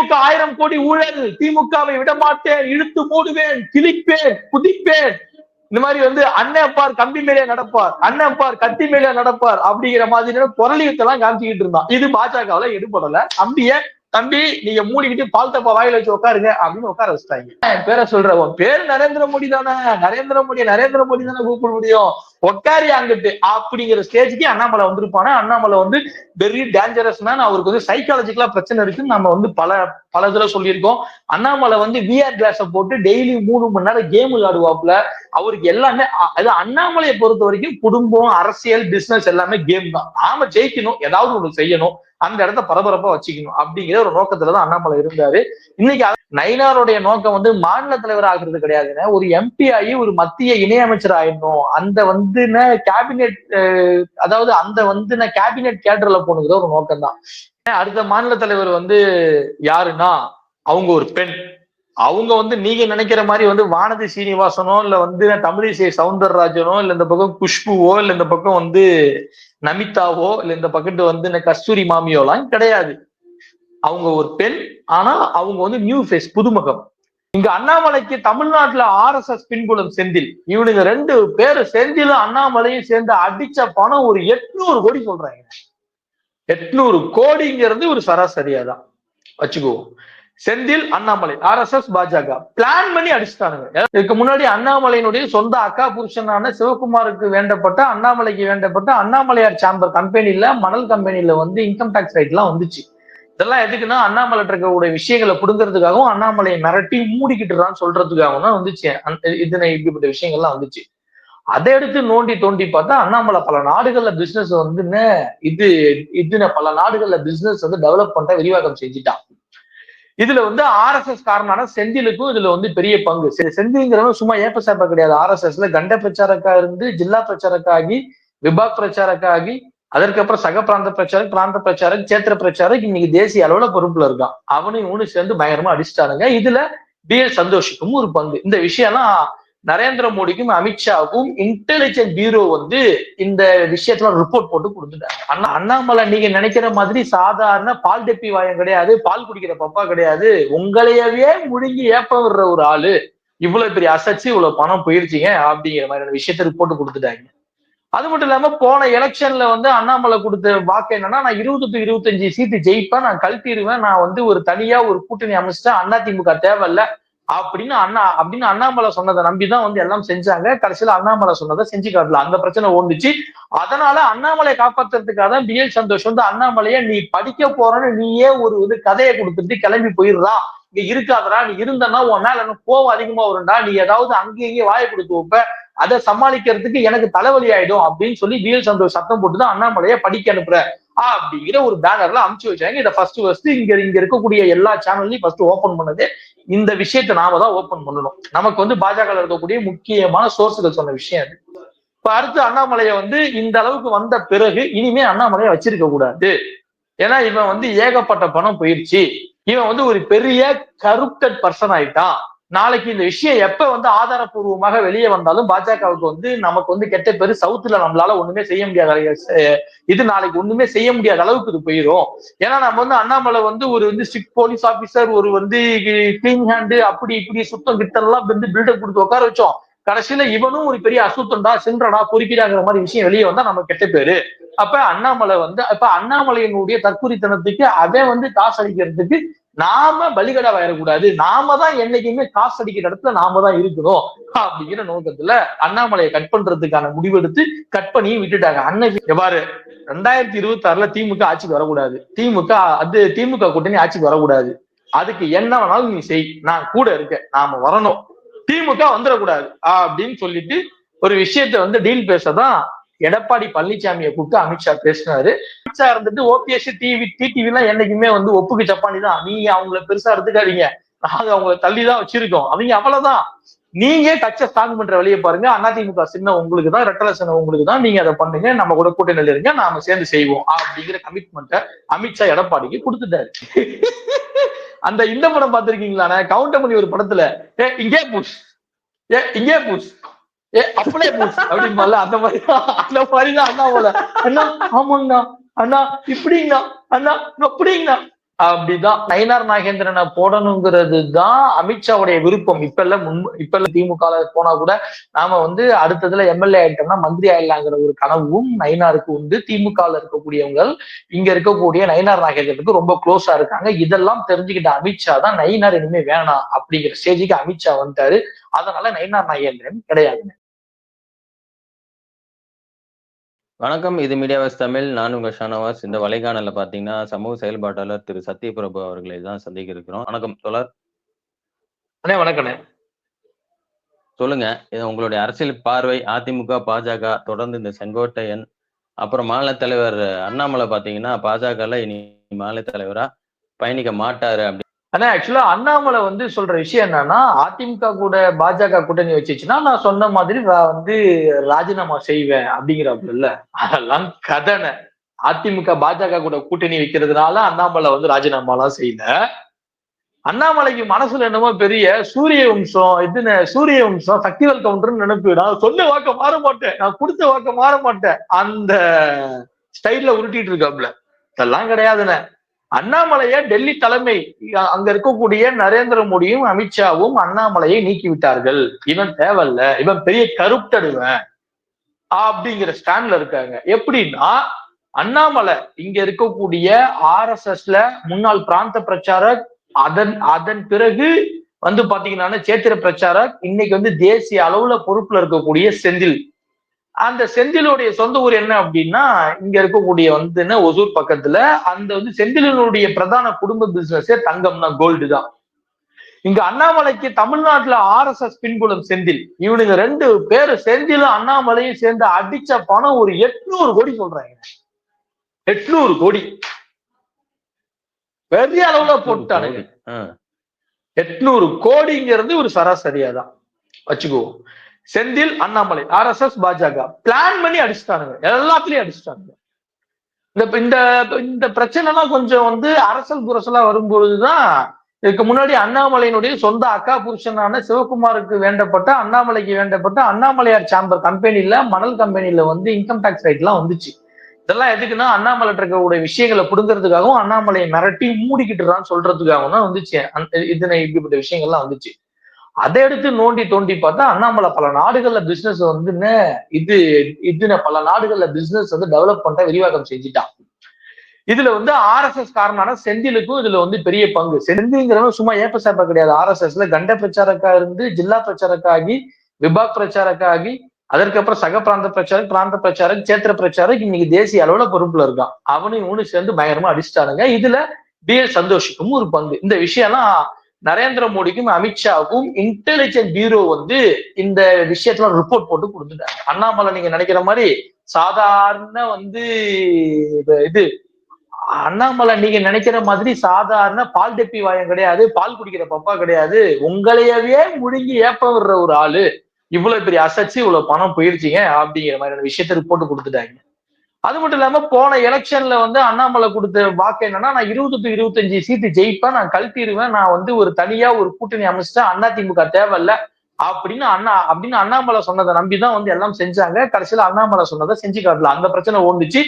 திமுக ஆயிரம் கோடி ஊழல் திமுகவை விட மாட்டேன் இழுத்து மூடுவேன் கிழிப்பேன் குதிப்பேன். இந்த மாதிரி வந்து அண்ணன் பார் கம்பி மேலே நடப்பார் அண்ணன் பார் கத்தி மேலே நடப்பார் அப்படிங்கிற மாதிரி குரலியத்தெல்லாம் காமிச்சுக்கிட்டு இருந்தான். இது பாஜகவுல எடுபடல தம்பிய தம்பி நீங்க மூடிக்கிட்டு பால் தப்பா வாயில வச்சு உட்காருங்க அப்படின்னு உட்கார வச்சுட்டாங்க. பேரை சொல்ற உன் பேர் நரேந்திர மோடி தானே நரேந்திர மோடி நரேந்திர மோடி தானே கூப்பிட முடியும்? உட்காரி அங்கிட்டு அப்படிங்கிற ஸ்டேஜுக்கு அண்ணாமலை வந்திருப்பானா? அண்ணாமலை வந்து வெரி டேஞ்சரஸ் மேன் அவருக்கு வந்து சைக்காலஜிக்கலா பிரச்சனை இருக்குன்னு நம்ம வந்து பல பல இதுல சொல்லியிருக்கோம். அண்ணாமலை வந்து விஆர் கிளாஸ போட்டு டெய்லி மூணு மணி நேரம் கேம் விளையாடுவாப்ல அவருக்கு எல்லாமே அது அண்ணாமலையை பொறுத்த வரைக்கும் குடும்பம் அரசியல் பிசினஸ் எல்லாமே கேம் தான். நாம ஜெயிக்கணும் ஏதாவது ஒன்று செய்யணும் அந்த இடத்த பரபரப்பா வச்சுக்கணும் அப்படிங்கிற ஒரு நோக்கத்துலதான் அண்ணாமலை இருந்தாரு. இன்னைக்கு நைனாருடைய நோக்கம் வந்து மாநில தலைவர் ஆகுறது கிடையாதுன்னு ஒரு எம்பி ஆகி ஒரு மத்திய இணையமைச்சர் ஆயிடணும். அந்த வந்து கேபினெட் அதாவது அந்த வந்து கேபினெட் கேடர்ல போனுங்கிற ஒரு நோக்கம் தான் அடுத்த மாநில தலைவர் வந்து யாருன்னா அவங்க ஒரு பெண். அவங்க வந்து நீங்க நினைக்கிற மாதிரி வந்து வானதி சீனிவாசனோ இல்ல வந்து தமிழிசை சவுந்தரராஜனோ இல்ல இந்த பக்கம் குஷ்புவோ இல்ல இந்த பக்கம் வந்து நமிதாவோ இல்ல இந்த பக்கத்து வந்து கஸ்தூரி மாமியோலாம் கிடையாது. அவங்க ஒரு பெண் ஆனா அவங்க வந்து நியூ ஃபேஸ் புதுமுகம். இங்க அண்ணாமலைக்கு தமிழ்நாட்டுல ஆர்எஸ்எஸ் பின்புலம் செந்தில். இவனுங்க ரெண்டு பேரு செந்திலும் அண்ணாமலையும் சேர்ந்து அடிச்ச பணம் ஒரு எட்நூறு கோடி சொல்றாங்க. எட்நூறு கோடிங்கிறது ஒரு சராசரியா தான். வச்சுக்குவோம் செந்தில் அண்ணாமலை ஆர்எஸ்எஸ் பாஜக. பிளான் பண்ணி அடிச்சுட்டானுங்க. இதுக்கு முன்னாடி அண்ணாமலையினுடைய சொந்த அக்கா புருஷனான சிவகுமாருக்கு வேண்டப்பட்ட அண்ணாமலைக்கு வேண்டப்பட்ட அண்ணாமலையார் சாம்பர் கம்பெனில மணல் கம்பெனில வந்து இன்கம் டாக்ஸ் ரைட் எல்லாம் வந்துச்சு. இதெல்லாம் எதுக்குன்னா அண்ணாமலை இருக்கக்கூடிய விஷயங்களை புடுங்கிறதுக்காகவும் அண்ணாமலையை மிரட்டி மூடிக்கிட்டுறான்னு சொல்றதுக்காகவும் தான் வந்துச்சு. இதனை இப்படிப்பட்ட விஷயங்கள்லாம் வந்துச்சு. அதை எடுத்து நோண்டி தோண்டி பார்த்தா அண்ணாமலை பல நாடுகள்ல பிசினஸ் வந்து இது இதுன பல நாடுகள்ல பிசினஸ் வந்து டெவலப் பண்ண விரிவாக்கம் செஞ்சுட்டான். இதுல வந்து ஆர்எஸ்எஸ் காரணமான செந்திலுக்கும் இதுல வந்து பெரிய பங்கு. செ- செந்தில்ங்கிறவன் சும்மா ஏப்ப சேப்ப கிடையாது. ஆர்எஸ்எஸ்ல கண்ட பிரச்சாரக்கா இருந்து ஜில்லா பிரச்சாரக்காகி விபாக் பிரச்சாரக்காகி அதற்கப்புறம் சக பிராந்த பிரச்சாரம் பிராந்த பிரச்சாரம் சேத்திர பிரச்சாரம் இன்னைக்கு தேசிய அளவுல பொறுப்புல இருக்கான். அவனும் இவனும் சேர்ந்து பயங்கரமா அடிச்சிட்டானுங்க. இதுல பி எல் சந்தோஷுக்கும் ஒரு பங்கு. இந்த விஷயம்லாம் நரேந்திர மோடிக்கும் அமித்ஷாவுக்கும் இன்டெலிஜென்ட் பியூரோ வந்து இந்த விஷயத்துல ரிப்போர்ட் போட்டு கொடுத்துட்டாங்க. அண்ணா அண்ணாமலை நீங்க நினைக்கிற மாதிரி சாதாரண பால் டெப்பி வாயம் கிடையாது பால் குடிக்கிற பப்பா கிடையாது. உங்களையவே முழுங்கி ஏப்ப விடுற ஒரு ஆளு. இவ்வளவு பெரிய அசச்சு இவ்வளவு பணம் போயிருச்சிங்க அப்படிங்கிற மாதிரியான விஷயத்த ரிப்போர்ட் கொடுத்துட்டாங்க. அது மட்டும் இல்லாம போன எலெக்ஷன்ல வந்து அண்ணாமலை கொடுத்த வாக்கு என்னன்னா நான் இருபது டு இருபத்தஞ்சு சீட்டு ஜெயிப்பேன் நான் கழட்டிடுவேன் நான் வந்து ஒரு தனியா ஒரு கூட்டணி அமைச்சிட்டேன் அதிமுக தேவையில்ல அப்படின்னு அண்ணா அப்படின்னு அண்ணாமலை சொன்னதை நம்பிதான் வந்து எல்லாம் செஞ்சாங்க. கடைசியில அண்ணாமலை சொன்னதை செஞ்சு காட்டல அந்த பிரச்சனை ஓடுச்சு. அதனால அண்ணாமலையை காப்பாத்துறதுக்காக தான் பிஎல் சந்தோஷ் வந்து அண்ணாமலைய நீ படிக்க போறன்னு நீயே ஒரு இது கதையை கொடுத்துட்டு கிளம்பி போயிடுறா. இங்க இருக்காதடா நீ இருந்தனா உன் மேல இன்னும் கோவம் அதிகமா வரும்டா. நீ ஏதாவது அங்கேயே வாய வாயை கொடுத்து வைப்ப. அதை சமாளிக்கிறதுக்கு எனக்கு தலைவலி ஆயிடும் அப்படின்னு சொல்லி வீல் சந்தோஷ் சத்தம் போட்டு தான் அண்ணாமலைய படிக்க அனுப்புற. அப்படிங்கிற ஒரு பேனர்ல அமுச்சு வச்சாங்க. இதை ஃபர்ஸ்ட் ஃபர்ஸ்ட் இங்க இங்க இருக்கக்கூடிய எல்லா சேனல்லையும் ஃபர்ஸ்ட் ஓபன் பண்ணது. இந்த விஷயத்தை நாம தான் ஓபன் பண்ணணும். நமக்கு வந்து பாஜக இருக்கக்கூடிய முக்கியமான சோர்ஸுகள் சொன்ன விஷயம் அது. இப்ப அடுத்து அண்ணாமலையை வந்து இந்த அளவுக்கு வந்த பிறகு இனிமே அண்ணாமலையை வச்சிருக்க கூடாது. ஏன்னா இவன் வந்து ஏகப்பட்ட பணம் போயிருச்சு. இவன் வந்து ஒரு பெரிய கருப்டட் பர்சன் ஆயிட்டான். நாளைக்கு இந்த விஷயம் எப்ப வந்து ஆதாரப்பூர்வமாக வெளியே வந்தாலும் பாஜகவுக்கு வந்து நமக்கு வந்து கெட்ட பேரு சவுத்துல நம்மளால ஒண்ணுமே செய்ய முடியாத இது நாளைக்கு ஒண்ணுமே செய்ய முடியாத அளவுக்கு இது போயிடும் ஏன்னா நம்ம வந்து அண்ணாமலை வந்து ஒரு வந்து ஸ்ட்ரிக்ட் போலீஸ் ஆபீசர் ஒரு வந்து கிளீன் ஹேண்டு அப்படி இப்படி சுத்தம் கிட்டம் எல்லாம் வந்து பில்டப் கொடுத்து உட்கார வச்சோம். கடைசியில இவனும் ஒரு பெரிய அசுத்தம்டா சின்றடா பொறுக்கிறாங்கிற மாதிரி விஷயம் வெளியே வந்தா நம்ம கெட்ட பேரு. அப்ப அண்ணாமலை வந்து அப்ப அண்ணாமலையினுடைய தற்குறித்தனத்துக்கு அதை வந்து காசு அடிக்கிறதுக்கு நாம பலிகடா வரக்கூடாது நாம தான் என்னைக்குமே காசு அடிக்கிற இடத்துல நாம தான் இருக்கணும் அப்படிங்கிற நோக்கத்துல அண்ணாமலையை கட் பண்றதுக்கான முடிவெடுத்து கட் பண்ணி விட்டுட்டாங்க. அன்னைக்கு எவ்வாறு ரெண்டாயிரத்தி இருபத்தி ஆறுல திமுக ஆட்சிக்கு வரக்கூடாது. திமுக அது திமுக கூட்டணி ஆட்சிக்கு வரக்கூடாது. அதுக்கு என்ன வேணாலும் நீ செய். நான் கூட இருக்கேன். நாம வரணும். திமுக வந்துடக்கூடாது. அப்படின்னு சொல்லிட்டு ஒரு விஷயத்த வந்து டீல் பேசதான் எடப்பாடி பழனிசாமியை கூப்பிட்டு அமித்ஷா பேசினாரு. அமித்ஷா இருந்துட்டு ஓபிஎஸ் டிவி டிடிவி எல்லாம் என்னைக்குமே வந்து ஒப்புக்கு சப்பானி தான் நீங்க அவங்கள பெருசா எடுத்துக்காதீங்க. நாங்க அவங்கள தள்ளி தான் வச்சிருக்கோம். அவங்க அவ்வளவுதான். நீங்க கட்ச ஸ்ட்ராங் பண்ற வழியை பாருங்க. அதிமுக சின்ன உங்களுக்கு தான் ரெட்டல சின்ன உங்களுக்கு தான் நீங்க அதை பண்ணுங்க. நம்ம கூட கூட்டணியில் இருங்க நாம சேர்ந்து செய்வோம். அப்படிங்கிற கமிட்மெண்ட்டை அமித்ஷா எடப்பாடிக்கு கொடுத்துட்டாரு. அந்த இந்த படம் பார்த்திருக்கீங்களா? கவுண்டமணி ஒரு படத்துல ஏ இங்கே புஷ் ஏ இங்கே புஷ் ஏ அப்படியே புஷ் அப்படிம்பால அந்த மாதிரி. அந்த மாதிரிதான் அண்ணா போல. அண்ணா ஆமாங்கண்ணா. அண்ணா இப்படிங்கண்ணா. அண்ணா அப்படிங்கண்ணா. அப்படிதான் நயினார் நாகேந்திரனை போடணுங்கிறது தான் அமித்ஷாவுடைய விருப்பம். இப்ப எல்லாம் முன் இப்ப இல்ல திமுக போனா கூட நாம வந்து அடுத்ததுல எம்எல்ஏ ஆயிட்டோம்னா மந்திரி ஆயிடலாங்கிற ஒரு கனவும் நயினாருக்கு உண்டு. திமுக இருக்கக்கூடியவங்க இங்க இருக்கக்கூடிய நயினார் நாகேந்திரனுக்கு ரொம்ப க்ளோஸா இருக்காங்க. இதெல்லாம் தெரிஞ்சுக்கிட்ட அமித்ஷா தான் நயினார் இனிமே வேணாம் அப்படிங்கிற ஸ்டேஜுக்கு அமித்ஷா வந்துட்டாரு. அதனால நயினார் நாகேந்திரன் கிடையாதுங்க. வணக்கம் இது மீடியாவாஸ் தமிழ். நான் உங்க ஷானவாஸ். இந்த வலைகாணல பாத்தீங்கன்னா சமூக செயல்பாட்டாளர் திரு சத்யபிரபு அவர்களை தான் சந்திக்க இருக்கிறோம் வணக்கம் தோழர். அண்ணே வணக்கண்ணே சொல்லுங்க இது உங்களுடைய அரசியல் பார்வை. அதிமுக பாஜக தொடர்ந்து இந்த செங்கோட்டையன் அப்புறம் மாநில தலைவர் அண்ணாமலை பாத்தீங்கன்னா பாஜகல இனி மாநில தலைவரா பயணிக்க மாட்டாரு அப்படி ஆனா ஆக்சுவலா அண்ணாமலை வந்து சொல்ற விஷயம் என்னன்னா அதிமுக கூட பாஜக கூட்டணி வச்சுச்சுன்னா நான் சொன்ன மாதிரி நான் வந்து ராஜினாமா செய்வேன் அப்படிங்கிறாப்புல இல்ல? அதெல்லாம் கதனை. அதிமுக பாஜக கூட கூட்டணி வைக்கிறதுனால அண்ணாமலை வந்து ராஜினாமா எல்லாம் செய்யல. அண்ணாமலைக்கு மனசுல என்னமோ பெரிய சூரிய வம்சம் இதுன்னு சூரிய வம்சம் சக்திவல் கவுண்டர்னு நினைப்பு. நான் சொன்ன வாக்க மாற மாட்டேன். நான் கொடுத்த வாக்க மாற மாட்டேன். அந்த ஸ்டைல்ல உருட்டிட்டு இருக்காப்ல இதெல்லாம் கிடையாதுண்ணே. அண்ணாமலைய டெல்லி தலைமை அங்க இருக்கக்கூடிய நரேந்திர மோடியும் அமித்ஷாவும் அண்ணாமலையை நீக்கிவிட்டார்கள். இவன் தேவையில்ல. இவன் பெரிய கருப்டடுவன் அப்படிங்கிற ஸ்டாண்ட்ல இருக்காங்க. எப்படின்னா அண்ணாமலை இங்க இருக்கக்கூடிய ஆர் எஸ் எஸ்ல முன்னாள் பிராந்த பிரச்சாரக் அதன் அதன் பிறகு வந்து பாத்தீங்கன்னா சேத்திர பிரச்சாரக் இன்னைக்கு வந்து தேசிய அளவுல பொறுப்புல இருக்கக்கூடிய செந்தில். அந்த செந்திலுடைய சொந்த ஊர் என்ன அப்படின்னா இங்க இருக்கக்கூடிய வந்து ஒசூர் பக்கத்துல அந்த வந்து செந்திலனுடைய பிரதான குடும்ப பிசினஸே தங்கம்னா கோல்டு தான். இங்க அண்ணாமலைக்கு தமிழ்நாட்டுல ஆர் எஸ் எஸ் பின்புலம் செந்தில். இவனுங்க ரெண்டு பேரு செந்திலும் அண்ணாமலையும் சேர்ந்து அடிச்ச பணம் ஒரு எட்நூறு கோடி சொல்றாங்க. எட்நூறு கோடி. பெரிய அளவுல போட்டானுங்க. எட்நூறு கோடிங்கிறது ஒரு சராசரியா தான் வச்சுக்குவோம் Senthil Annamalai R S S பாஜக. பிளான் பண்ணி அடிச்சுட்டானுங்க. எல்லாத்துலயும் அடிச்சுட்டானுங்க. இந்த இந்த இந்த பிரச்சனை எல்லாம் கொஞ்சம் வந்து அரசல் புரசலா வரும்பொழுதுதான் இதுக்கு முன்னாடி அண்ணாமலையினுடைய சொந்த அக்கா புருஷனான சிவகுமாருக்கு வேண்டப்பட்ட அண்ணாமலைக்கு வேண்டப்பட்ட அண்ணாமலையார் சாம்பர் கம்பெனில மணல் கம்பெனில வந்து இன்கம் டாக்ஸ் ரைட் எல்லாம் வந்துச்சு. இதெல்லாம் எதுக்குன்னா அண்ணாமலை இருக்கக்கூடிய விஷயங்களை புடுங்கிறதுக்காகவும் அண்ணாமலையை மிரட்டி மூடிக்கிட்டுறான்னு சொல்றதுக்காகவும் தான் வந்துச்சு. இதனை இப்படிப்பட்ட விஷயங்கள்லாம் வந்துச்சு. அதை எடுத்து நோண்டி தோண்டி பார்த்தா அண்ணாமலை பல நாடுகள்ல பிசினஸ் வந்து இது இதுன பல நாடுகள்ல பிசினஸ் வந்து டெவலப் பண்ண விரிவாக்கம் செஞ்சுட்டான். இதுல வந்து ஆர் எஸ் எஸ் காரணமான செந்திலுக்கும் இதுல வந்து பெரிய பங்கு. செந்திங்கிறவங்க சும்மா ஏப்ப கிடையாது. ஆர் எஸ் எஸ்ல கண்ட பிரச்சாரக்கா இருந்து ஜில்லா பிரச்சாரக்காகி விபாக் பிரச்சாரக்காகி அதற்கப்புறம் சக பிராந்த பிரச்சாரக் பிராந்த பிரச்சாரக் சேத்திர பிரச்சாரக் இன்னைக்கு தேசிய அளவுல பொறுப்புல இருக்கான். அவனையும் இவனும் சேர்ந்து பயங்கரமா அடிச்சிட்டானுங்க. இதுல பி எல் சந்தோஷுக்கும் ஒரு பங்கு. இந்த விஷயம்லாம் நரேந்திர மோடிக்கும் அமித்ஷாவுக்கும் இன்டெலிஜென்ட் பியூரோ வந்து இந்த விஷயத்துல ரிப்போர்ட் போட்டு கொடுத்துட்டாங்க. அண்ணாமலை நீங்க நினைக்கிற மாதிரி சாதாரண வந்து இது அண்ணாமலை நீங்க நினைக்கிற மாதிரி சாதாரண பால் டெப்பி வாயம் கிடையாது பால் குடிக்கிற பப்பா கிடையாது. உங்களையவே முழுங்கி ஏப்ப விடுற ஒரு ஆளு. இவ்வளவு பெரிய அசைச்சு இவ்வளவு பணம் போயிடுச்சிங்க அப்படிங்கிற மாதிரியான விஷயத்த ரிப்போர்ட் கொடுத்துட்டாங்க. அது மட்டும் இல்லாம போன எலெக்ஷன்ல வந்து அண்ணாமலை கொடுத்த வாக்கு என்னன்னா நான் இருபது டு இருபத்தஞ்சு சீட்டு ஜெயிப்பேன் நான் கழட்டிடுவேன் நான் வந்து ஒரு தனியா ஒரு கூட்டணி அமைச்சிட்டேன் அதிமுக தேவையில்ல அப்படின்னு அண்ணா அப்படின்னு அண்ணாமலை சொன்னதை நம்பிதான் வந்து எல்லாம் செஞ்சாங்க. கடைசியில அண்ணாமலை சொன்னதை செஞ்சு காட்டல அந்த பிரச்சனை ஓடுச்சு.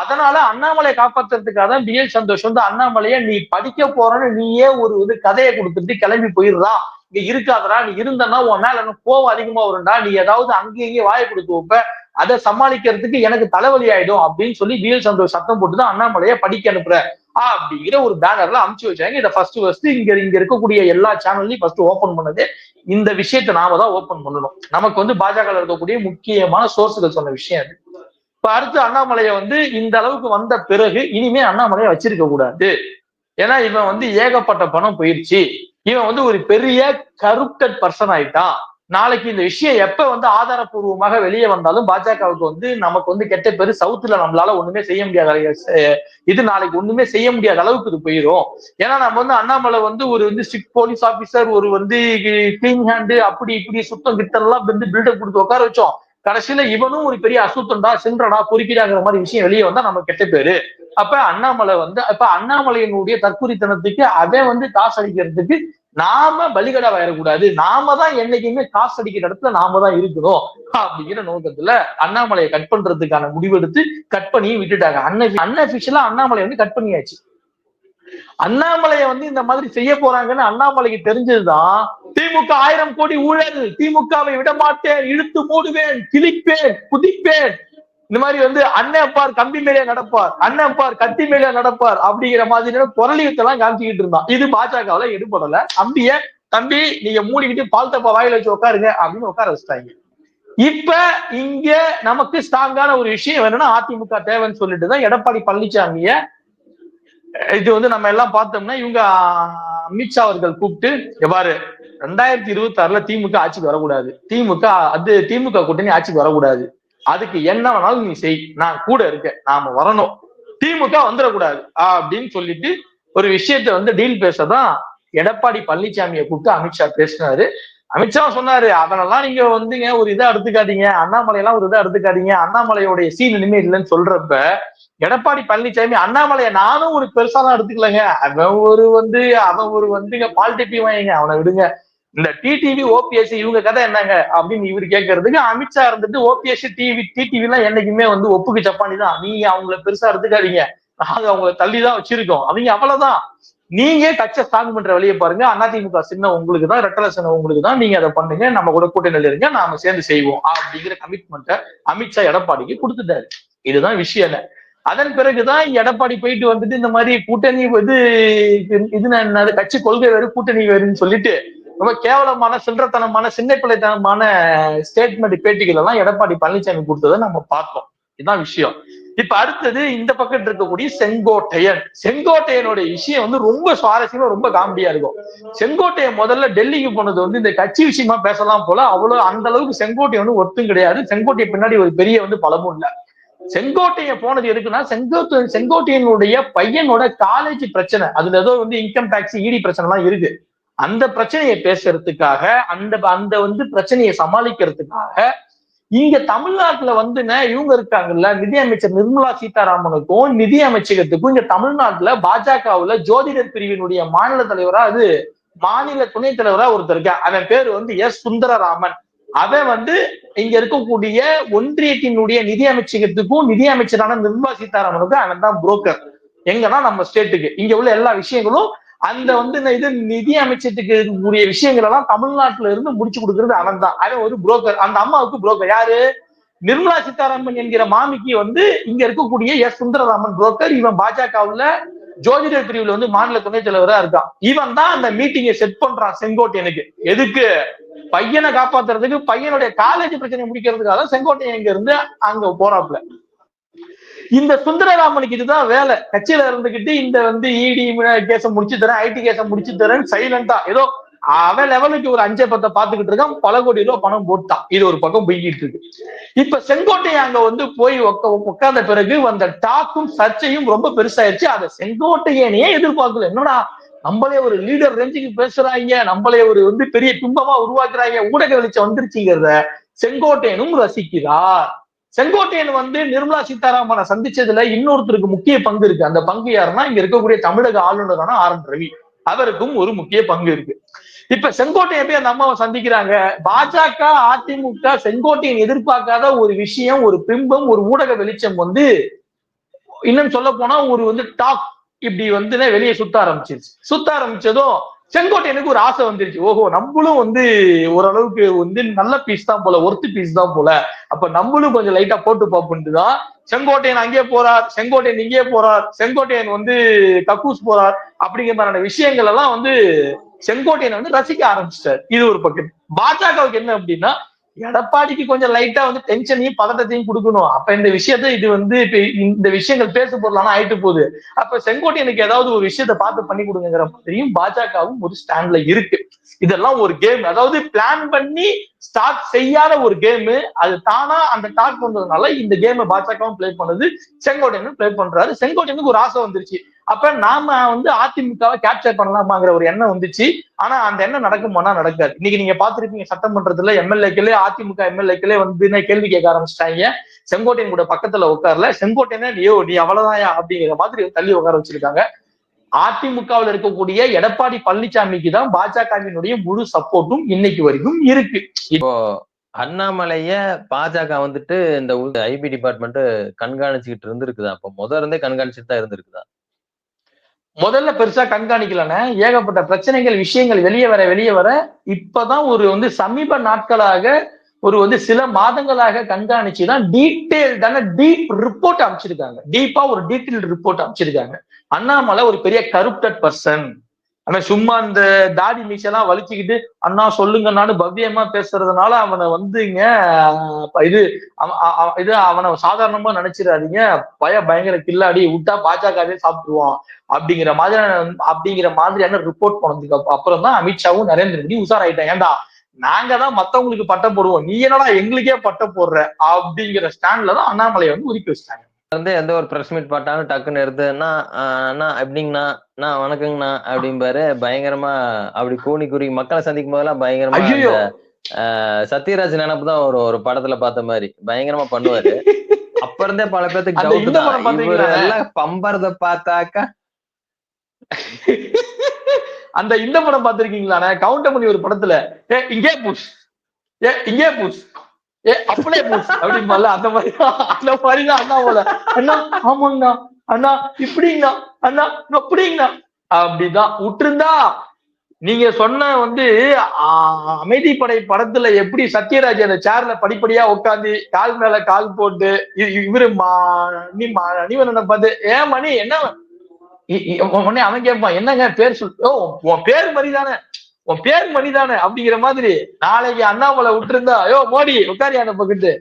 அதனால அண்ணாமலையை காப்பாத்துறதுக்காக தான் பிஎல் சந்தோஷ் வந்து அண்ணாமலைய நீ படிக்க போறன்னு நீயே ஒரு இது கதையை கொடுத்துட்டு கிளம்பி போயிடுறா. இங்க இருக்காதடா. நீ இருந்தனா உன் மேல கோவம் அதிகமா வரும்டா. நீ ஏதாவது அங்கேயே வாயை கொடுத்து வைப்ப. அதை சமாளிக்கிறதுக்கு எனக்கு தலைவலி ஆயிடும் அப்படின்னு சொல்லி வீல் சந்தோஷ் சத்தம் போட்டுதான் அண்ணாமலைய படிக்க அனுப்புற. அப்படிங்கிற ஒரு பேனர்ல அமுச்சு வச்சாங்க. இதை ஃபர்ஸ்ட் ஃபர்ஸ்ட் இங்க இங்க இருக்கக்கூடிய எல்லா சேனல்லையும் ஃபர்ஸ்ட் ஓபன் பண்ணது. இந்த விஷயத்தை நாம தான் ஓபன் பண்ணணும். நமக்கு வந்து பாஜக இருக்கக்கூடிய முக்கியமான சோர்ஸுகள் சொன்ன விஷயம் அது. இப்ப அடுத்து அண்ணாமலையை வந்து இந்த அளவுக்கு வந்த பிறகு இனிமே அண்ணாமலையை வச்சிருக்க கூடாது. ஏன்னா இவன் வந்து ஏகப்பட்ட பணம் போயிருச்சு. இவன் வந்து ஒரு பெரிய கருப்டட் பர்சன் ஆயிட்டான். நாளைக்கு இந்த விஷயம் எப்ப வந்து ஆதாரப்பூர்வமாக வெளியே வந்தாலும் பாஜகவுக்கு வந்து நமக்கு வந்து கெட்ட பேரு சவுத்துல நம்மளால ஒண்ணுமே செய்ய முடியாத இது நாளைக்கு ஒண்ணுமே செய்ய முடியாத அளவுக்கு இது போயிடும் ஏன்னா நம்ம வந்து அண்ணாமலை வந்து ஒரு வந்து ஸ்ட்ரிக்ட் போலீஸ் ஆபீசர் ஒரு வந்து கிளீன் ஹேண்டு அப்படி இப்படி சுத்தம் கிட்டெல்லாம் வந்து பில்டப் கொடுத்து உட்கார வச்சோம். கடைசியில இவனும் ஒரு பெரிய அசுத்தண்டா சின்றடா பொறுக்கிறாங்கிற மாதிரி விஷயம் வெளியே வந்தா நம்ம கெட்ட பேரு. அப்ப அண்ணாமலை வந்து அப்ப அண்ணாமலையினுடைய தற்கொலைத்தனத்துக்கு அவன் வந்து காசு அடிக்கிறதுக்கு நாம பலிகடா வரக்கூடாது நாம தான் என்னைக்குமே காசு அடிக்கிற இடத்துல நாம தான் இருக்கணும் அப்படிங்கிற நோக்கத்துல அண்ணாமலையை கட் பண்றதுக்கான முடிவெடுத்து கட் பண்ணி விட்டுட்டாங்க. அன்ன அன்அபிஷியலா அண்ணாமலை வந்து கட் பண்ணியாச்சு. அண்ணாமலையை வந்து இந்த மாதிரி செய்ய போறாங்கன்னு அண்ணாமலைக்கு தெரிஞ்சதுதான் திமுக ஆயிரம் கோடி ஊழல். திமுகவை விட மாட்டேன் இழுத்து மூடுவேன் கிழிப்பேன் குதிப்பேன் இந்த மாதிரி வந்து அண்ணன் பார் கம்பி மேலே நடப்பார் அண்ணன் பார் கத்தி மேலே நடப்பார் அப்படிங்கிற மாதிரி குரலியத்தெல்லாம் காமிச்சுக்கிட்டு இருந்தான். இது பாஜகவுல எடுபடல. தம்பிய தம்பி நீங்க மூடிக்கிட்டு பால் தப்பா வாயில வச்சு உட்காருங்க அப்படின்னு உட்கார வச்சுட்டாங்க. இப்ப இங்க நமக்கு ஸ்ட்ராங்கான ஒரு விஷயம் என்னன்னா அதிமுக தேவைன்னு சொல்லிட்டு தான் எடப்பாடி பழனிசாமிய இது வந்து நம்ம எல்லாம் பார்த்தோம்னா இவங்க அமித்ஷா அவர்கள் கூப்பிட்டு எவ்வாறு ரெண்டாயிரத்தி இருபத்தி ஆறுல திமுக ஆட்சிக்கு வரக்கூடாது. திமுக அது திமுக கூட்டணி ஆட்சிக்கு வரக்கூடாது. அதுக்கு என்ன வேணாலும் நீ செய். நான் கூட இருக்கேன். நாம வரணும். திமுக வந்துடக்கூடாது. அப்படின்னு சொல்லிட்டு ஒரு விஷயத்த வந்து டீல் பேசதான் எடப்பாடி பழனிசாமியை கூப்பிட்டு அமித்ஷா பேசினாரு. அமித்ஷா சொன்னாரு அதனெல்லாம் நீங்க வந்துங்க ஒரு இதை எடுத்துக்காதீங்க. அண்ணாமலை எல்லாம் ஒரு இதை எடுத்துக்காதீங்க. அண்ணாமலையோடைய சீன் இனிமே இல்லைன்னு சொல்றப்ப எடப்பாடி பழனிசாமி அண்ணாமலையை நானும் ஒரு பெருசா தான் எடுத்துக்கலங்க. அவன் ஒரு வந்து அவன் ஒரு வந்துங்க பாலிடிப்பி வாங்க அவனை விடுங்க. இந்த டிடிவி ஓபிஎஸ் இவங்க கதை என்னங்க அப்படின்னு இவர் கேட்கறதுக்கு அமித்ஷா இருந்துட்டு ஓபிஎஸ் டிவி டிடிவி எல்லாம் என்னைக்குமே வந்து ஒப்புக்கு சப்பானி தான். நீங்க அவங்கள பெருசா எடுத்துக்காதீங்க. நாங்க அவங்கள தள்ளி தான் வச்சிருக்கோம். அவங்க அவ்வளவுதான். நீங்க கட்ச ஸ்ட்ராங் பண்ற வழியை பாருங்க. அதிமுக சின்ன உங்களுக்கு தான் ரெட்டல சின்ன உங்களுக்கு தான். நீங்க அதை பண்ணுங்க. நம்ம கூட கூட்டணியில் இருங்க. நாம சேர்ந்து செய்வோம் அப்படிங்கிற கமிட்மெண்ட்டை அமித்ஷா எடப்பாடிக்கு கொடுத்துட்டாரு. இதுதான் விஷயம். என்ன அதன் பிறகுதான் எடப்பாடி போயிட்டு வந்துட்டு இந்த மாதிரி கூட்டணி இது இது கட்சி கொள்கை வேறு கூட்டணி வேறுன்னு சொல்லிட்டு ரொம்ப கேவலமான சில்லறத்தனமான சின்ன பிள்ளைத்தனமான ஸ்டேட்மெண்ட் பேட்டிகள் எல்லாம் எடப்பாடி பழனிசாமி கொடுத்ததை நம்ம பார்த்தோம். இதுதான் விஷயம். இப்ப அடுத்தது இந்த பக்கத்துல இருக்கக்கூடிய செங்கோட்டையன். செங்கோட்டையனுடைய விஷயம் வந்து ரொம்ப சுவாரஸ்யமா ரொம்ப காமெடியா இருக்கும். செங்கோட்டையன் முதல்ல டெல்லிக்கு போனது வந்து இந்த கட்சி விஷயமா பேசலாம் போல அவ்வளவு அந்த அளவுக்கு செங்கோட்டையன் வந்து ஒத்தும் கிடையாது. செங்கோட்டையை பின்னாடி ஒரு பெரிய வந்து பலமும் இல்ல. செங்கோட்டையன் போனது எதுக்குன்னா செங்கோட்டை செங்கோட்டையனுடைய பையனோட காலேஜ் பிரச்சனை. அதுல ஏதோ வந்து இன்கம் டாக்ஸ் இடி பிரச்சனை எல்லாம் இருக்கு. அந்த பிரச்சனையை பேசுறதுக்காக அந்த அந்த வந்து பிரச்சனையை சமாளிக்கிறதுக்காக இங்க தமிழ்நாட்டுல வந்து இவங்க இருக்காங்கல்ல நிதியமைச்சர் நிர்மலா சீதாராமனுக்கும் நிதி அமைச்சகத்துக்கும் இங்க தமிழ்நாட்டுல பாஜகவுல ஜோதிடர் பிரிவினுடைய மாநில தலைவரா அது மாநில துணைத் தலைவரா ஒருத்தர் இருக்கா அவன் பேர் வந்து எஸ் சுந்தரராமன். அவன் வந்து இங்க இருக்கக்கூடிய ஒன்றியத்தினுடைய நிதி அமைச்சகத்துக்கும் நிதி அமைச்சரான நிர்மலா சீதாராமனுக்கும் அவன் தான் புரோக்கர் எங்கன்னா நம்ம ஸ்டேட்டுக்கு இங்க உள்ள எல்லா விஷயங்களும் அந்த வந்து இந்த இது நிதி அமைச்சத்துக்கு இருக்கக்கூடிய விஷயங்கள் எல்லாம் தமிழ்நாட்டுல இருந்து முடிச்சு கொடுக்கறது அவன் தான் அவன் ஒரு புரோக்கர் அந்த அம்மாவுக்கு புரோக்கர் யாரு? நிர்மலா சீதாராமன் என்கிற மாமிக்கு வந்து இங்க இருக்கக்கூடிய எஸ் சுந்தரராமன் புரோக்கர் இவன் பாஜகவுல ஜோதிடர் பிரிவுல வந்து மாநில துணைத் தலைவரா இருக்கான். இவன் தான் அந்த மீட்டிங்கை செட் பண்றான் செங்கோட்டையனுக்கு. எதுக்கு? பையனை காப்பாத்துறதுக்கு பையனுடைய காலேஜ் பிரச்சனை முடிக்கிறதுக்காக செங்கோட்டையன் இங்க இருந்து அங்க போறாப்ல இந்த சுந்தரராமனுக்கு இதுதான் வேலை. கட்சியில இருந்துகிட்டு இந்த வந்து இடி கேஸ முடிச்சு தரேன் ஐடி கேஸ முடிச்சு தரேன் சைலண்டா ஏதோ அவன் லெவலுக்கு ஒரு அஞ்சை பத்தை பாத்துக்கிட்டு இருக்கான் பல கோடி ரூபாய் பணம் போட்டான். இது ஒரு பக்கம் போய்கிட்டு இருக்கு. இப்ப செங்கோட்டை அங்க வந்து போய் உட்கார்ந்த பிறகு வந்த டாக்கும் சர்ச்சையும் ரொம்ப பெருசாயிருச்சு. அதை செங்கோட்டையனையே எதிர்பார்க்கல. என்னடா நம்மளே ஒரு லீடர் ரேஞ்சுக்கு பேசுறாங்க நம்மளே ஒரு வந்து பெரிய துன்பமா உருவாக்குறாங்க ஊடக வெளிச்சம் வந்துருச்சுங்கிறத செங்கோட்டையனும் ரசிக்கிறார். செங்கோட்டையன் வந்து நிர்மலா சீதாராமனை சந்திச்சதுல இன்னொருத்தருக்கு முக்கிய பங்கு இருக்கு. அந்த பங்கு யாருன்னா இங்க இருக்கக்கூடிய தமிழக ஆளுநரான ஆர் என் ரவி. அவருக்கும் ஒரு முக்கிய பங்கு இருக்கு. இப்ப செங்கோட்டையன் போய் அந்த அம்மாவை சந்திக்கிறாங்க? பாஜக அதிமுக செங்கோட்டையன் எதிர்பார்க்காத ஒரு விஷயம் ஒரு பிம்பம் ஒரு ஊடக வெளிச்சம் வந்து இன்னும் சொல்ல போனா ஒரு வந்து டாக் இப்படி வந்து வெளியே சுத்த ஆரம்பிச்சிருச்சு. சுத்த ஆரம்பிச்சதும் செங்கோட்டையனுக்கு ஒரு ஆசை வந்துருச்சு. ஓஹோ நம்மளும் வந்து ஓரளவுக்கு வந்து நல்ல பீஸ் தான் போல ஒர்த்து பீஸ் தான் போல. அப்ப நம்மளும் கொஞ்சம் லைட்டா போட்டு பார்ப்போம்ட்டு தான். செங்கோட்டையன் அங்கே போறார் செங்கோட்டையன் இங்கே போறார் செங்கோட்டையன் வந்து கக்கூஸ் போறார் அப்படிங்கிற மாதிரியான விஷயங்கள் எல்லாம் வந்து செங்கோட்டையன் வந்து ரசிக்க ஆரம்பிச்சிட்டார். இது ஒரு பக்கம். பாஜகவுக்கு என்ன அப்படின்னா எடப்பாடிக்கு கொஞ்சம் லைட்டா வந்து டென்ஷனையும் பதட்டத்தையும் கொடுக்கணும். அப்ப இந்த விஷயத்த இது வந்து இப்ப இந்த விஷயங்கள் பேச பொருளானா ஆயிட்டு போகுது. அப்ப செங்கோட்டையனுக்கு ஏதாவது ஒரு விஷயத்த பார்த்து பண்ணி கொடுங்கிற மாதிரியும் பாஜகவும் ஒரு ஸ்டாண்ட்ல இருக்கு. இதெல்லாம் ஒரு கேம் அதாவது பிளான் பண்ணி ஸ்டார்ட் செய்யாத ஒரு கேமு அது தானா அந்த டாக் பண்றதுனால இந்த கேமை பாஜகவும் பிளே பண்ணுது. செங்கோட்டையனும் பிளே பண்றாரு. செங்கோட்டையனுக்கு ஒரு ஆசை வந்துருச்சு. அப்ப நாம வந்து அதிமுகவை கேப்சர் பண்ணலாமாங்கிற ஒரு எண்ணம் வந்துச்சு. ஆனா அந்த எண்ணம் நடக்குமானா நடக்காது. இன்னைக்கு நீங்க பாத்துருப்பீங்க சட்டமன்றத்துல எம்எல்ஏக்களே அதிமுக எம்எல்ஏக்களே வந்து கேள்வி கேட்க ஆரம்பிச்சிட்டாங்க. செங்கோட்டையன் கூட பக்கத்துல உட்கார்ல. செங்கோட்டையனே நீயோ நீ அவ்வளவுதாயா அப்படிங்கிற மாதிரி தள்ளி உட்கார வச்சிருக்காங்க. அதிமுகவில் இருக்கக்கூடிய எடப்பாடி பழனிசாமிக்கு தான் பாஜகவினுடைய முழு சப்போர்ட்டும் இன்னைக்கு வரைக்கும் இருக்கு. இப்போ அண்ணாமலைய பாஜக வந்துட்டு இந்த ஐபி டிபார்ட்மெண்ட் கண்காணிச்சுக்கிட்டு இருந்திருக்குதா? அப்போ முத இருந்தே கண்காணிச்சுட்டு தான் இருந்திருக்குதா? முதல்ல பெருசா கண்காணிக்கலன்னு ஏகப்பட்ட பிரச்சனைகள் விஷயங்கள் வெளியே வர வெளியே வர இப்பதான் ஒரு வந்து சமீப நாட்களாக ஒரு வந்து சில மாதங்களாக கண்காணிச்சு தான் டீட்டெயில்டான டீப் ரிப்போர்ட் அமைச்சிருக்காங்க டீப்பா ஒரு டீட்டெயில் ரிப்போர்ட் அமைச்சிருக்காங்க அண்ணாமலை ஒரு பெரிய கருப்டட் பர்சன் ஆனா சும்மா இந்த தாடி மீசெல்லாம் வலிச்சுக்கிட்டு அண்ணா சொல்லுங்கன்னான்னு பவ்யமா பேசுறதுனால அவனை வந்துங்க இது அவ- இது அவனை சாதாரணமா நினைச்சிடாதீங்க. பய பயங்கர கில்லாடி விட்டா பாஜகவே சாப்பிடுவான் அப்படிங்கிற மாதிரி அப்படிங்கிற மாதிரியான ரிப்போர்ட் போனதுக்கு அப்புறம் தான் அமித்ஷாவும் நரேந்திர மோடி உஷாராயிட்டாங்க. ஏன்டா நாங்க தான் மத்தவங்களுக்கு பட்டம் போடுவோம். நீ என்னடா எங்களுக்கே பட்டம் போடுற? அப்படிங்கிற ஸ்டாண்ட்ல தான் அண்ணாமலையை வந்து ஒதுக்கி வச்சிட்டாங்க. வந்து எந்த ஒரு பிரஸ் மீட் பார்த்தாலும் டக்குன்னு எடுத்துன்னா அண்ணா எப்படிங்கண்ணா? அண்ணா வணக்கங்கண்ணா அப்படிம்பாரு. பயங்கரமா அப்படி கூனி குறி மக்களை சந்திக்கும் போதெல்லாம் பயங்கரமா சத்யராஜ் நினைப்பு தான் ஒரு ஒரு படத்துல பார்த்த மாதிரி. பயங்கரமா பண்ணுவாரு. அப்ப இருந்தே பல பேத்துக்கு அந்த டவுட் தான். பம்பறத பார்த்தாக்கா. அந்த இந்த படம் பார்த்திருக்கீங்களா கவுண்டமணி ஒரு படத்துல. ஏ இங்கே புஷ் ஏ இங்கே புஷ் ஏ அப்படியே போச்சு அப்படிம்பால அந்த மாதிரி. அந்த மாதிரி தான் அண்ணா போல. அண்ணா ஆமாங்கண்ணா. அண்ணா இப்படிங்கண்ணா. அண்ணா அப்படிங்கண்ணா. அப்படிதான். விட்டுருந்தா நீங்க சொன்ன வந்து அமைதிப்படை படத்துல எப்படி சத்யராஜ் அந்த சேர்ல படிப்படியா உட்காந்து கால் மேல கால் போட்டு இவரு மா- நீ மா- பார்த்து ஏன் மணி என்ன? இ- உடனே அவன் கேட்பான் என்னங்க? பேர் சொல் ஓ உன் பேர் மணிதானே உன் பேர் மணிதானே அப்படிங்கிற மாதிரி நாளைக்கு அண்ணாமலை விட்டுருந்தா ஐயோ மோடி உட்காரியா அந்த பக்கத்து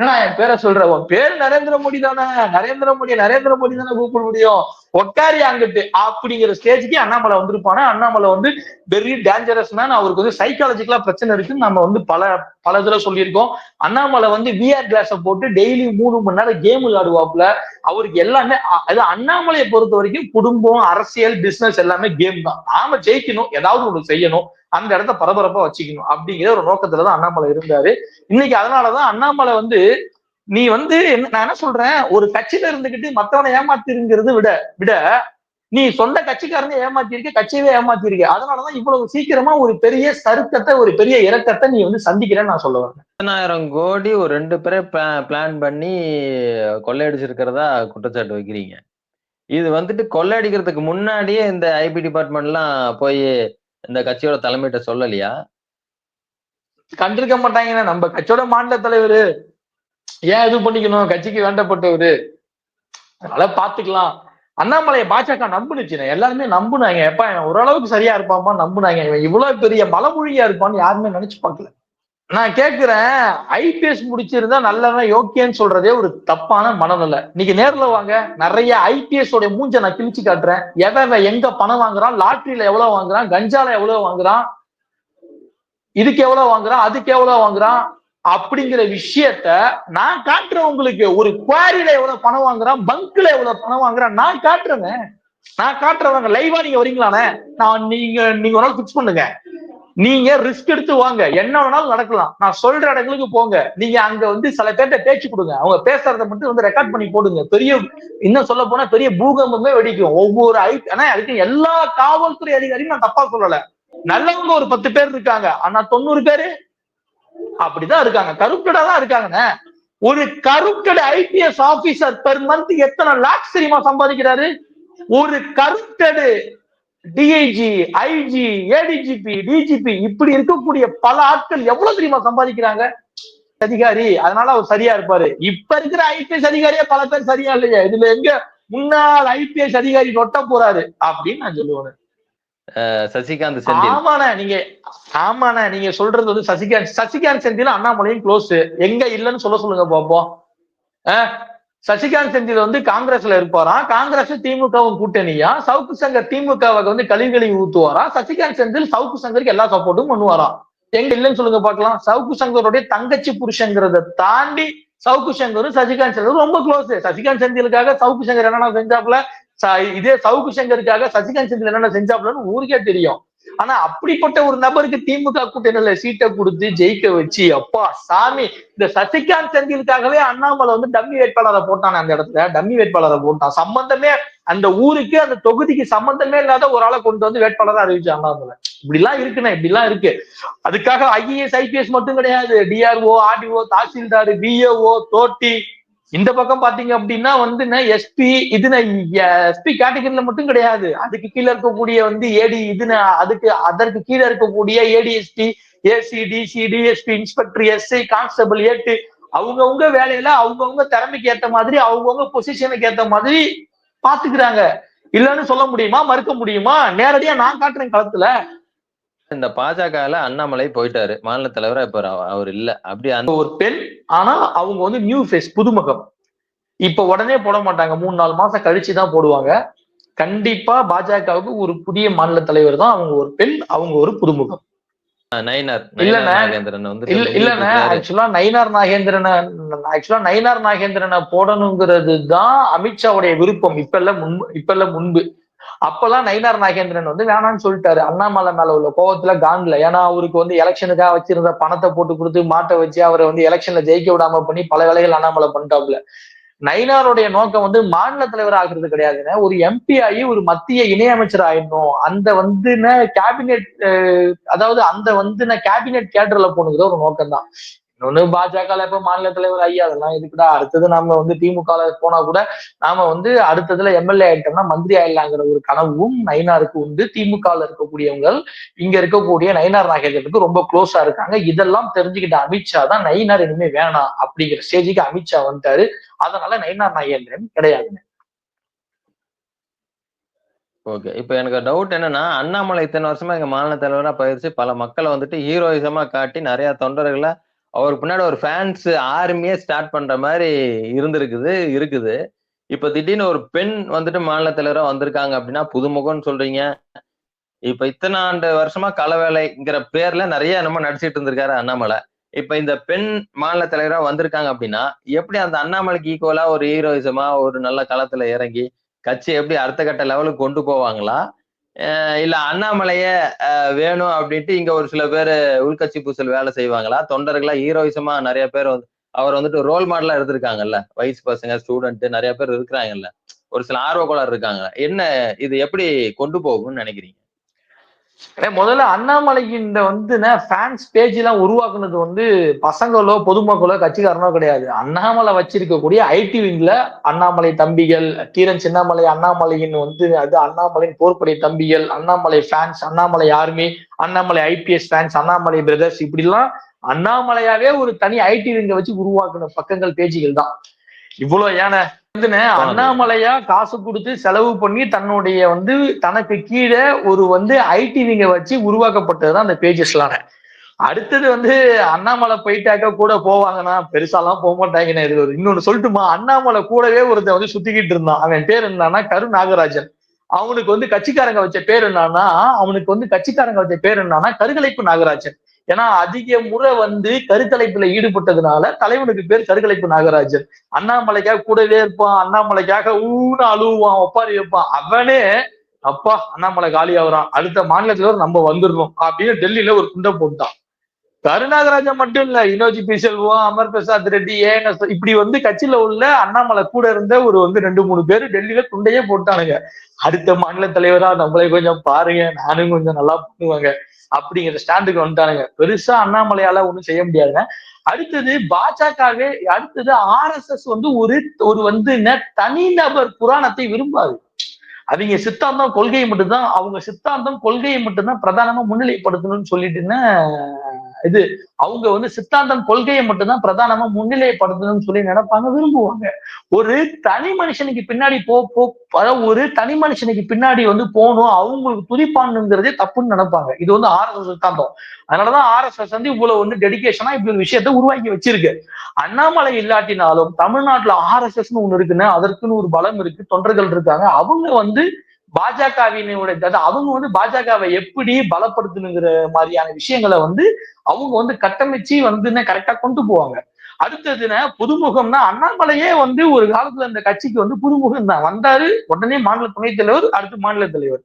என்னடா என் பேரை சொல்ற? உன் பேர் நரேந்திர மோடி தானே. நரேந்திர மோடி நரேந்திர மோடி தானே கூப்பிட முடியும். உட்காரி அங்கிட்டு. அப்படிங்கிற ஸ்டேஜ்க்கு அண்ணாமலை வந்திருப்பானா? அண்ணாமலை வந்து வெரி டேஞ்சரஸ் மேன் அவருக்கு வந்து சைக்காலஜிக்கலா பிரச்சனை இருக்குன்னு நம்ம வந்து பல பல இதுல சொல்லியிருக்கோம். அண்ணாமலை வந்து விஆர் கிளாஸ போட்டு டெய்லி மூணு மணி நேரம் கேம் விளையாடுவாப்ல அவருக்கு எல்லாமே அது அண்ணாமலையை பொறுத்த வரைக்கும் குடும்பம் அரசியல் பிசினஸ் எல்லாமே கேம் தான். நாம ஜெயிக்கணும். ஏதாவது ஒன்று செய்யணும். அந்த இடத்த பரபரப்பா வச்சுக்கணும் அப்படிங்கிற ஒரு நோக்கத்துலதான் அண்ணாமலை இருந்தாரு. இன்னைக்கு அதனாலதான் அண்ணாமலை வந்து நீ வந்து என்ன நான் என்ன சொல்றேன்? ஒரு கட்சியில இருந்துகிட்டு மத்தவனை ஏமாத்திருங்கிறது விட விட நீ சொந்த கட்சிக்காரனை ஏமாத்திருக்க கட்சியவே ஏமாத்திருக்க. அதனாலதான் இவ்வளவு சீக்கிரமா ஒரு பெரிய சருக்கத்தை ஒரு பெரிய இறக்கத்தை நீ வந்து சந்திக்கிறேன்னு நான் சொல்ல வரேன். பதினாயிரம் கோடி ஒரு ரெண்டு பேரை பிளான் பண்ணி கொள்ளையடிச்சிருக்கிறதா குற்றச்சாட்டு வைக்கிறீங்க. இது வந்துட்டு கொள்ளையடிக்கிறதுக்கு முன்னாடியே இந்த ஐபி டிபார்ட்மெண்ட்லாம் போய் இந்த கட்சியோட தலைமையிட்ட சொல்லலையா? கண்டிருக்க மாட்டாங்கன்னா நம்ம கட்சியோட மாநில தலைவர். ஏன் இது பண்ணிக்கணும்? கட்சிக்கு வேண்டப்பட்டவரு. அதனால பாத்துக்கலாம். அண்ணாமலையை பாஜக நம்புனுச்சுண்ணே. எல்லாருமே நம்புனாங்க. எப்ப ஓரளவுக்கு சரியா இருப்பாமா நம்புனாங்க. இவன் இவ்வளவு பெரிய மலமொழியா இருப்பான்னு யாருமே நினைச்சு பார்க்கல. நான் கேட்கிறேன் ஐபிஎஸ் முடிச்சிருந்தா நல்லவன் யோக்கியன்னு சொல்றதே ஒரு தப்பான மனநிலை. இன்னைக்கு நேர்ல வாங்க நிறைய ஐபிஎஸ் உடைய மூஞ்ச நான் கிழிச்சு காட்டுறேன். எவன் எங்க பணம் வாங்குறான் லாட்ரியில எவ்வளவு வாங்குறான் கஞ்சால எவ்வளவு வாங்குறான் இதுக்கு எவ்வளவு வாங்குறான் அதுக்கு எவ்வளவு வாங்குறான் அப்படிங்கிற விஷயத்த நான் காட்டுறேன் உங்களுக்கு ஒரு குவாரியில எவ்வளவு பணம் வாங்குறான் பங்க்ல எவ்வளவு பணம் வாங்குறான் நான் காட்டுறேங்க. நான் காட்டுறவங்க லைவா நீங்க வரீங்களானே? நான் நீங்க நீங்க ஒரு நாள் பிக்ஸ் பண்ணுங்க. நீங்க ரிஸ்க் எடுத்து வாங்க. என்ன வேணாலும் நடக்கலாம். நான் சொல்ற இடங்களுக்கு போங்க. நீங்க அங்க வந்து சில பேர்கிட்ட பேச்சு கொடுங்க. அவங்க பேசுறத மட்டும் வந்து ரெக்கார்ட் பண்ணி போடுங்க. பெரிய இன்னும் சொல்ல போனா பெரிய பூகம்பமே வெடிக்கும். ஒவ்வொரு ஐ ஆனா அதுக்கு எல்லா காவல்துறை அதிகாரியும் நான் தப்பா சொல்லல. நல்லவங்க ஒரு பத்து பேர் இருக்காங்க. ஆனா தொண்ணூறு பேரு அப்படிதான் இருக்காங்க. கருப்டடா தான் இருக்காங்கண்ணே. ஒரு corrupted IPS officer per month எத்தனை லாக்ஸ் தெரியுமா சம்பாதிக்கிறாரு? ஒரு corrupted DIG IG ADGP DGP இப்படி இருக்கக்கூடிய பல ஆட்கள் எவ்வளவு தெரியுமா சம்பாதிக்கிறாங்க? அதிகாரி அதனால அவர் சரியா இருப்பாரு. இப்ப இருக்கிற ஐபிஎஸ் அதிகாரியே பல பேர் சரியா இல்லையா? இதுல எங்க முன்னாள் ஐபிஎஸ் அதிகாரி நொட்ட போறாரு? அப்படின்னு நான் சொல்லுவேன். சசிகாந்த் செந்தில். ஆமாண்ணே நீங்க ஆமாண்ணே நீங்க சொல்றது வந்து சசிகாந்த் சசிகாந்த் செந்தில் அண்ணாமலையும் க்ளோஸ் எங்க இல்லைன்னு சொல்ல சொல்லுங்க பாப்போம். சசிகாந்த் செந்தில் வந்து காங்கிரஸ்ல இருப்பாராம் காங்கிரஸ் திமுகவும் கூட்டணியா? சவுக்கு சங்கர் திமுகவுக்கு வந்து கழிவுகளை ஊத்துவாரா? சசிகாந்த் செந்தில் சவுக்கு சங்கருக்கு எல்லா சப்போர்ட்டும் பண்ணுவாராம் எங்க இல்லைன்னு சொல்லுங்க பாக்கலாம் சவுக்கு சங்கருடைய தங்கச்சி புருஷங்கிறத தாண்டி சவுக்கு சங்கரும் சசிகாந்த் செந்தில் ரொம்ப க்ளோஸ் சசிகாந்த் செந்திலுக்காக சவுக்கு சங்கர் என்னென்ன செஞ்சாப்புல? ச- இதே சவுக்கு சங்கருக்காக சசிகாந்த் செந்தில் என்னென்ன செஞ்சாப்புலன்னு ஊருக்கே தெரியும். ஆனா அப்படிப்பட்ட ஒரு நபருக்கு திமுக கூட்டணியில சீட்டை கொடுத்து ஜெயிக்க வச்சு அப்பா சாமி இந்த சசிகாந்த் செந்திலுக்காகவே அண்ணாமலை வந்து டம்மி வேட்பாளரை போட்டான் அந்த இடத்துல. டம்மி வேட்பாளரை போட்டான். சம்பந்தமே அந்த ஊருக்கு அந்த தொகுதிக்கு சம்பந்தமே இல்லாத ஒரு ஆளை கொண்டு வந்து வேட்பாளரை அறிவிச்சு அண்ணாமலை. இப்படிலாம் இருக்குண்ணே இப்படிலாம் இருக்கு. அதுக்காக ஐஏஎஸ் ஐபிஎஸ் மட்டும் கிடையாது. டிஆர்ஓ ஆர்டிஓ தாசில்தார் பிஏஓ தோட்டி இந்த பக்கம் பாத்தீங்க அப்படின்னா வந்து எஸ்பி இதுன்னு எஸ்பி கேட்டகரியில மட்டும் கிடையாது. அதுக்கு கீழே இருக்கக்கூடிய வந்து ஏடி இதுன்னு அதுக்கு அதற்கு கீழே இருக்கக்கூடிய ADSP AC DC DSP inspector SI constable ஏட்டு அவங்கவுங்க வேலையில அவங்கவுங்க திறமைக்கு ஏத்த மாதிரி அவங்கவுங்க பொசிஷனுக்கு ஏத்த மாதிரி பாத்துக்கிறாங்க. இல்லைன்னு சொல்ல முடியுமா? மறுக்க முடியுமா? நேரடியா நான் காட்டுறேன் களத்துல. இந்த பாஜகல அண்ணாமலை போயிட்டாரு. மாநில தலைவரா இப்ப அவ- அவர் இல்ல. அப்படி அந்த ஒரு பெண் ஆனா அவங்க வந்து நியூ ஃபேஸ் புதுமுகம். இப்ப உடனே போட மாட்டாங்க. மூணு நாலு மாசம் கழிச்சு தான் போடுவாங்க. கண்டிப்பா பாஜகவுக்கு ஒரு புதிய மாநில தலைவர் தான் அவங்க ஒரு பெண் அவங்க ஒரு புதுமுகம். நயினார். இல்லண்ணே. வந்து இல்ல இல்லண்ணே ஆக்சுவலா நயினார் நாகேந்திரனை ஆக்சுவலா நயினார் நாகேந்திரனை போடணுங்கிறது தான் அமித்ஷாவுடைய விருப்பம். இப்ப இல்ல முன்பு இப்ப இல்ல முன்பு. அப்பெல்லாம் நயினார் நாகேந்திரன் வந்து வேணாம்னு சொல்லிட்டாரு. அண்ணாமலை மேல உள்ள கோவத்துல காண்ல. ஏன்னா அவருக்கு வந்து எலெக்ஷனுக்காக வச்சிருந்த பணத்தை போட்டு கொடுத்து மாட்டை வச்சு அவரை வந்து எலெக்ஷன்ல ஜெயிக்க விடாம பண்ணி பல வேலைகள் அண்ணாமலை பண்ணிட்டாப்ல நயினாருடைய நோக்கம் வந்து மாநில தலைவர் ஆகிறது கிடையாதுன்னு ஒரு எம்பி ஆகி ஒரு மத்திய இணையமைச்சர் ஆயிடணும். அந்த வந்து கேபினெட் அதாவது அந்த வந்து கேபினெட் கேடர்ல போனுங்கிற ஒரு நோக்கம் தான் இன்னொன்னு பாஜக இப்ப மாநில தலைவர் ஐயா அதெல்லாம் எதுக்குடா? அடுத்தது நம்ம வந்து திமுக போனா கூட நாம வந்து அடுத்ததுல எம்எல்ஏ ஆயிட்டோம்னா மந்திரி ஆயிடலாங்கிற ஒரு கனவும் நயினாருக்கு உண்டு. திமுக இருக்கக்கூடியவங்க இங்க இருக்கக்கூடிய நயினார் நாகேந்திரனுக்கு ரொம்ப க்ளோஸா இருக்காங்க. இதெல்லாம் தெரிஞ்சுக்கிட்ட அமித்ஷா தான் நயினார் இனிமே வேணாம் அப்படிங்கிற ஸ்டேஜுக்கு அமித்ஷா வந்துட்டாரு. அதனால நயினார் நாகேந்திரன் கிடையாது ஓகே. இப்ப எனக்கு டவுட் என்னன்னா அண்ணாமலை இத்தனை வருஷமா எங்க மாநில தலைவரா பயிற்சி பல மக்களை வந்துட்டு ஹீரோயிசமா காட்டி நிறைய தொண்டர்களை அவருக்கு பின்னாடி ஒரு ஃபேன்ஸ் ஆர்மியே ஸ்டார்ட் பண்ற மாதிரி இருந்திருக்குது இருக்குது. இப்ப திடீர்னு ஒரு பெண் வந்துட்டு மாநில தலைவரா வந்திருக்காங்க அப்படின்னா புதுமுகம்னு சொல்றீங்க. இப்ப இத்தனை ஆண்டு வருஷமா களவேலைங்கிற பேர்ல நிறைய நம்ம நடிச்சிட்டு இருந்திருக்காரு அண்ணாமலை. இப்ப இந்த பெண் மாநில தலைவரா வந்திருக்காங்க அப்படின்னா எப்படி அந்த அண்ணாமலைக்கு ஈக்குவலா ஒரு ஹீரோயிசமா ஒரு நல்ல களத்துல இறங்கி கட்சி எப்படி அடுத்த கட்ட லெவலுக்கு கொண்டு போவாங்களா? இல்ல அண்ணாமலைய அஹ், வேணும் அப்படின்ட்டு இங்க ஒரு சில பேர் உள்கட்சி பூசல் வேலை செய்வாங்களா? தொண்டர்களா ஹீரோயிசமா நிறைய பேர் வந்து அவர் வந்துட்டு ரோல் மாடலா எடுத்திருக்காங்கல்ல வயசு பசங்க ஸ்டூடெண்ட் நிறைய பேர் இருக்கிறாங்கல்ல? ஒரு சில ஆர்வக்கோளாறு இருக்காங்க என்ன இது எப்படி கொண்டு போகும்னு நினைக்கிறீங்க? முதல்ல அண்ணாமலையின் இந்த வந்து ஃபேன்ஸ் பேஜ் எல்லாம் உருவாக்குனது வந்து பசங்களோ பொதுமக்களோ கட்சிக்காரனோ கிடையாது. அண்ணாமலை வச்சிருக்கக்கூடிய ஐடி விங்ல அண்ணாமலை தம்பிகள் கீரன் சின்னமலை அண்ணாமலையின் வந்து அது அண்ணாமலையின் போர்ப்படை தம்பிகள் Annamalai fans Annamalai army Annamalai IPS fans Annamalai brothers இப்படிலாம் அண்ணாமலையாவே ஒரு தனி ஐடி விங்க வச்சு உருவாக்குன பக்கங்கள் பேஜுகள் தான். இவ்வளவு ஏன? அண்ணாமலையா காசு கொடுத்து செலவு பண்ணி தன்னுடைய வந்து தனக்கு கீழே ஒரு வந்து ஐடி விங்க வச்சு உருவாக்கப்பட்டதுதான் அந்த பேஜஸ்லாம் அடுத்தது வந்து அண்ணாமலை போயிட்டாக்க கூட போவாங்கன்னா பெருசாலாம் போக மாட்டாங்கன்னு இது ஒரு இன்னொன்னு சொல்லட்டுமா? அண்ணாமலை கூடவே ஒருத்தன் வந்து சுத்திக்கிட்டு இருந்தான். அவன் பேர் என்னன்னா கரு நாகராஜன். அவனுக்கு வந்து கட்சிக்காரங்க வச்ச பேர் என்னன்னா அவனுக்கு வந்து கட்சிக்காரங்க வச்ச பேர் என்னன்னா கருகலைப்பு நாகராஜன். ஏன்னா அதிக முறை வந்து கருக்கலைப்புல ஈடுபட்டதுனால தலைவனுக்கு பேர் கருக்கலைப்பு நாகராஜன். அண்ணாமலைக்காக கூடவே இருப்பான் அண்ணாமலைக்காக ஊன்னு அழுவான் ஒப்பாரி வைப்பான். அவனே அப்பா அண்ணாமலை காலி ஆகுறான். அடுத்த மாநிலத்துல நம்ம வந்துடணும் அப்படின்னு டெல்லியில ஒரு குண்டை போட்டான். கருநாகராஜன் மட்டும் இல்ல இனோஜி பி செல்வம் அமர் பிரசாத் ரெட்டி ஏன் இப்படி வந்து கட்சியில உள்ள அண்ணாமலை கூட இருந்த ஒரு வந்து ரெண்டு மூணு பேர் டெல்லியில துண்டையே போட்டானுங்க. அடுத்த மாநில தலைவரா நம்மளை கொஞ்சம் பாருங்க நானும் கொஞ்சம் நல்லா பண்ணுவாங்க. அப்படிங்கிற ஸ்டாண்டுக்கு வந்துட்டானுங்க. பெருசா அண்ணாமலையால ஒண்ணும் செய்ய முடியாதுங்க. அடுத்தது பாஜகவே அடுத்தது ஆர்எஸ்எஸ் வந்து ஒரு ஒரு வந்து தனிநபர் புராணத்தை விரும்பாது. அவங்க சித்தாந்தம் கொள்கையை மட்டும்தான் அவங்க சித்தாந்தம் கொள்கையை மட்டும்தான் பிரதானமா முன்னிலைப்படுத்தணும்னு சொல்லிட்டுன்னு இது அவங்க வந்து சித்தாந்தம் கொள்கையை மட்டும்தான் பிரதானமா முன்னிலைப்படுத்தணும்னு சொல்லி நினைப்பாங்க விரும்புவாங்க. ஒரு தனி மனுஷனுக்கு பின்னாடி போ போ அதாவது ஒரு தனி மனுஷனுக்கு பின்னாடி வந்து போகணும் அவங்களுக்கு துதிப்பானுங்கிறதே தப்புன்னு நினைப்பாங்க. இது வந்து ஆர்எஸ்எஸ் சித்தாந்தம். அதனாலதான் ஆர்எஸ்எஸ் வந்து இவ்வளவு வந்து டெடிக்கேஷனா இப்படி ஒரு விஷயத்த உருவாக்கி வச்சிருக்கு. அண்ணாமலை இல்லாட்டினாலும் தமிழ்நாட்டுல ஆர்எஸ்எஸ்னு ஒண்ணு இருக்குன்னு அதற்குன்னு ஒரு பலம் இருக்கு தொண்டர்கள் இருக்காங்க. அவங்க வந்து பாஜகவினுடைய அதாவது அவங்க வந்து பாஜகவை எப்படி பலப்படுத்தணுங்கிற மாதிரியான விஷயங்களை வந்து அவங்க வந்து கட்டமைச்சு வந்து கரெக்டா கொண்டு போவாங்க. அடுத்ததுன்னா புதுமுகம்னா அண்ணாமலையே வந்து ஒரு காலத்துல இந்த கட்சிக்கு வந்து புதுமுகம் தான். வந்தாரு உடனே மாநில துணைத் தலைவர் அடுத்து மாநில தலைவர்.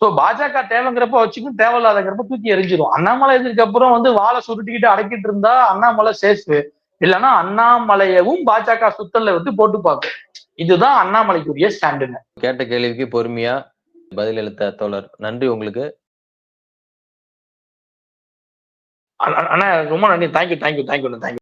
சோ பாஜக தேவைங்கிறப்ப வச்சுக்கும் தேவையில்லாதங்கிறப்ப தூக்கி எரிஞ்சிடும் அண்ணாமலை இதுக்கு அப்புறம் வந்து வாழை சுருட்டிக்கிட்டு அடக்கிட்டு இருந்தா அண்ணாமலை சேஃபு இல்லைன்னா அண்ணாமலையவும் பாஜக சுத்தல்ல வந்து போட்டு பார்க்கும் இதுதான் அண்ணாமலைக்குரிய ஸ்டாண்டுங்க கேட்ட கேள்விக்கு பொறுமையா பதிலளித்த தோழர். நன்றி உங்களுக்கு. அண்ணா ரொம்ப நன்றி. Thank you thank you thank you thank you